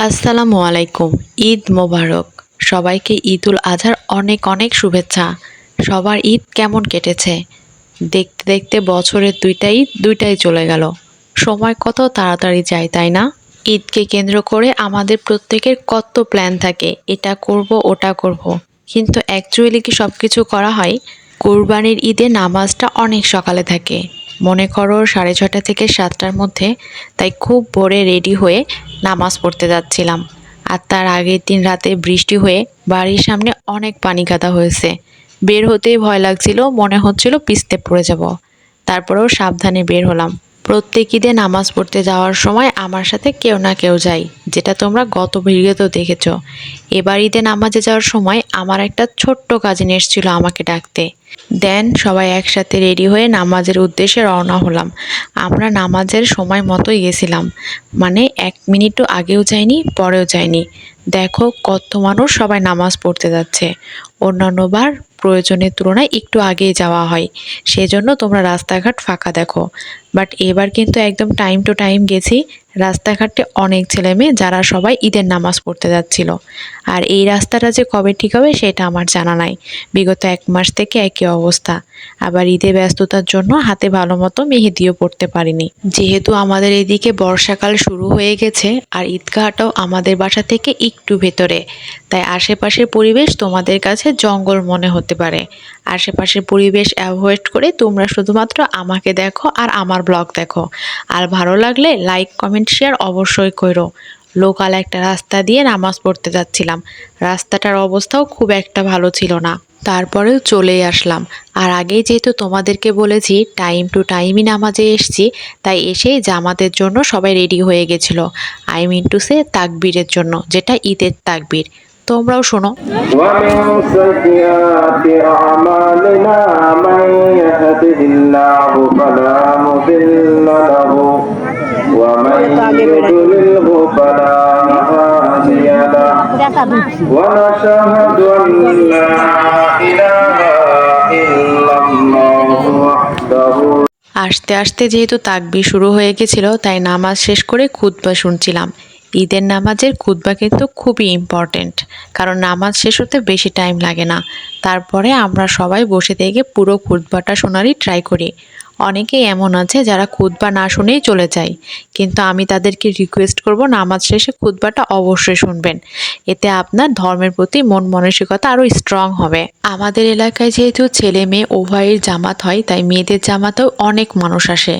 আসসালামু আলাইকুম। ঈদ মোবারক। সবাইকে ঈদুল আজহার অনেক অনেক শুভেচ্ছা। সবার ঈদ কেমন কেটেছে? দেখতে দেখতে বছরের দুইটা ঈদ দুইটাই চলে গেল। সময় কত তাড়াতাড়ি যায়, তাই না? ঈদকে কেন্দ্র করে আমাদের প্রত্যেকের কত প্ল্যান থাকে। এটা করব, ওটা করব। কিন্তু অ্যাকচুয়ালি কি সব কিছু করা হয়? কোরবানির ঈদে নামাজটা অনেক সকালে থাকে। মনে করো সাড়ে ছটা থেকে সাতটার মধ্যে, তাই খুব ভোরে রেডি হয়ে নামাজ পড়তে যাচ্ছিলাম। আর তার আগের দিন রাতে বৃষ্টি হয়ে বাড়ির সামনে অনেক পানি কাদা হয়েছে। বের হতেই ভয় লাগছিল, মনে হচ্ছিল পিছতে পড়ে যাব। তারপরেও সাবধানে বের হলাম। প্রত্যেক ঈদে নামাজ পড়তে যাওয়ার সময় আমার সাথে কেউ না কেউ যায়, যেটা তোমরা গত ভিডিওতেও দেখেছ। এবার ঈদে নামাজে যাওয়ার সময় আমার একটা ছোট্ট কাজিন এসেছিল আমাকে ডাকতে। দেন সবাই একসাথে রেডি হয়ে নামাজের উদ্দেশ্যে রওনা হলাম। আমরা নামাজের সময় মতোই গেছিলাম। মানে এক মিনিটও আগেও যায়নি পরেও যায়নি দেখো কত মানুষ সবাই নামাজ পড়তে যাচ্ছে। অন্যান্যবার প্রয়োজনের তুলনায় একটু আগেই যাওয়া হয়। সেজন্য তোমরা রাস্তাঘাট ফাঁকা দেখো। বাট এবার কিন্তু একদম টাইম টু টাইম গেছি। রাস্তাঘাটে অনেক ছেলে মেয়ে যারা সবাই ঈদের নামাজ পড়তে যাচ্ছিল। আর এই রাস্তাটা যে কবে ঠিক হবে সেটা আমার জানা নাই। বিগত এক মাস থেকে একই অবস্থা। আবার ঈদে ব্যস্ততার জন্য হাতে ভালো মতো মেহেদিও পড়তে পারিনি। যেহেতু আমাদের এদিকে বর্ষাকাল শুরু হয়ে গেছে, আর ঈদগাহটাও আমাদের বাসা থেকে একটু ভেতরে। তাই আশেপাশের পরিবেশ তোমাদের কাছে জঙ্গল মনে হতে পারে। আশেপাশের পরিবেশ অ্যাভয়েড করে তোমরা শুধুমাত্র আমাকে দেখো আর আমার ব্লগ দেখো। আর ভালো লাগলে লাইক, কমেন্ট কমেন্ট শেয়ার অবশ্যই করো। লোকাল একটা রাস্তা দিয়ে নামাজ পড়তে যাচ্ছিলাম। রাস্তাটার অবস্থাও খুব একটা ভালো ছিল না। তারপরেও চলেই আসলাম। আর আগেই যেহেতু তোমাদেরকে বলেছি টাইম টু টাইমই নামাজে এসছি, তাই এসেই জামাতের জন্য সবাই রেডি হয়ে গেছিল। আই মিন টু সে তাকবীরের জন্য, যেটা ঈদের তাকবীর। তোমরাও শোনো। আমালিনা ومن يضلله فلا هادي له ونشهد أن لا إله إلا الله وحده আস্তে আস্তে যেহেতু তাকবি শুরু হয়ে গেছিল তাই নামাজ শেষ করে খুতবা শুনছিলাম ঈদের নামাজের খুতবা কিন্তু খুবই ইম্পর্ট্যান্ট কারণ নামাজ শেষ হতে বেশি টাইম লাগে না তারপরে আমরা সবাই বসে থেকে পুরো খুতবাটা শোনারই ট্রাই করি অনেকেই এমন আছে যারা খুতবা না শুনেই চলে যায়। কিন্তু আমি তাদেরকে রিকোয়েস্ট করব নামাজ শেষে খুতবাটা অবশ্যই শুনবেন। এতে আপনার ধর্মের প্রতি মন মানসিকতা আরও স্ট্রং হবে। আমাদের এলাকায় যেহেতু ছেলে মেয়ে উভয়ের জামাত হয়, তাই মেয়েদের জামাতেও অনেক মানুষ আসে।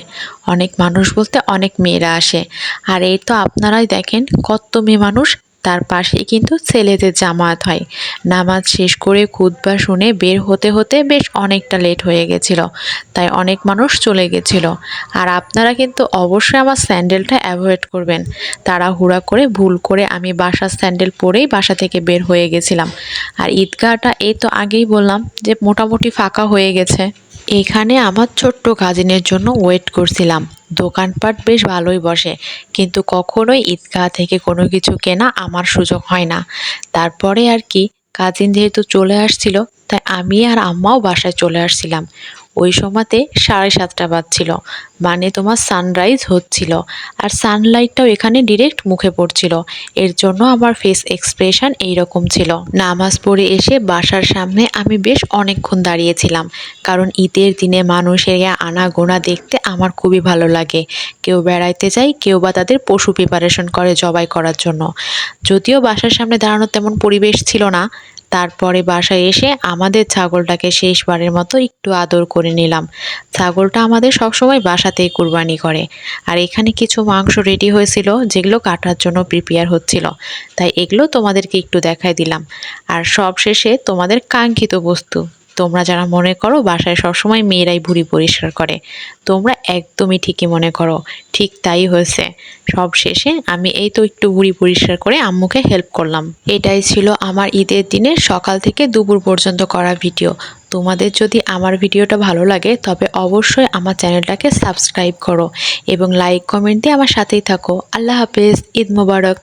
অনেক মানুষ বলতে অনেক মেয়েরা আসে। আর এই তো আপনারাই দেখেন কত মেয়ে মানুষ তার পাশেই কিন্তু ছেলেদের জামাত হয়। নামাজ শেষ করে খুতবা শুনে বের হতে হতে বেশ অনেকটা লেট হয়ে গেছিল, তাই অনেক মানুষ চলে গেছিল। আর আপনারা কিন্তু অবশ্যই আমার স্যান্ডেলটা অ্যাভয়েড করবেন। তাড়াহুড়া করে ভুল করে আমি বাসার স্যান্ডেল পরেই বাসা থেকে বের হয়ে গেছিলাম। আর ঈদগাহটা এই তো আগেই বললাম যে মোটামুটি ফাঁকা হয়ে গেছে। এখানে আমার ছোট্ট কাজিনের জন্য ওয়েট করছিলাম। দোকানপাট বেশ ভালোই বসে, কিন্তু কখনোই ঈদগাহ থেকে কোনো কিছু কেনা আমার সুযোগ হয় না। তারপরে আর কি, কাজিন যেহেতু চলে আসছিল, তাই আমি আর আম্মাও বাসায় চলে আসছিলাম। ওই সময়তে সাড়ে সাতটা বাজছিল। মানে তোমার সানরাইজ হচ্ছিল। আর সানলাইটটাও এখানে ডিরেক্ট মুখে পড়ছিল। এর জন্য আমার ফেস এক্সপ্রেশন এইরকম ছিল। নামাজ পড়ে এসে বাসার সামনে আমি বেশ অনেকক্ষণ দাঁড়িয়েছিলাম। কারণ ঈদের দিনে মানুষের আনা গোনা দেখতে আমার খুবই ভালো লাগে। কেউ বেড়াইতে যায়, কেউ বা তাদের পশু প্রিপারেশন করে জবাই করার জন্য। যদিও বাসার সামনে দাঁড়ানোর তেমন পরিবেশ ছিল না। তারপরে বাসায় এসে আমাদের ছাগলটাকে শেষবারের মতো একটু আদর করে নিলাম। ছাগলটা আমাদের সবসময় বাসাতেই কুরবানি করে। আর এখানে কিছু মাংস রেডি হয়েছিল, যেগুলো কাটার জন্য প্রিপেয়ার হচ্ছিল। তাই এগুলো তোমাদেরকে একটু দেখাই দিলাম। আর সব শেষে তোমাদের কাঙ্ক্ষিত বস্তু। তোমরা যারা মনে করো বাসায় সবসময় মেয়েরাই ভুড়ি পরিষ্কার করে, তোমরা একদমই ঠিকই মনে করো। ঠিক তাই হয়েছে। সব শেষে আমি এই তো একটু বুড়ি পরিষ্কার করে আম্মুকে হেল্প করলাম। এটাই ছিল আমার ঈদের দিনের সকাল থেকে দুপুর পর্যন্ত করা ভিডিও তোমাদের যদি আমার ভিডিওটা ভালো লাগে, তবে অবশ্যই আমার চ্যানেলটাকে সাবস্ক্রাইব করো এবং লাইক কমেন্ট দিয়ে আমার সাথেই থাকো। আল্লাহ হাফেজ, ঈদ মোবারক।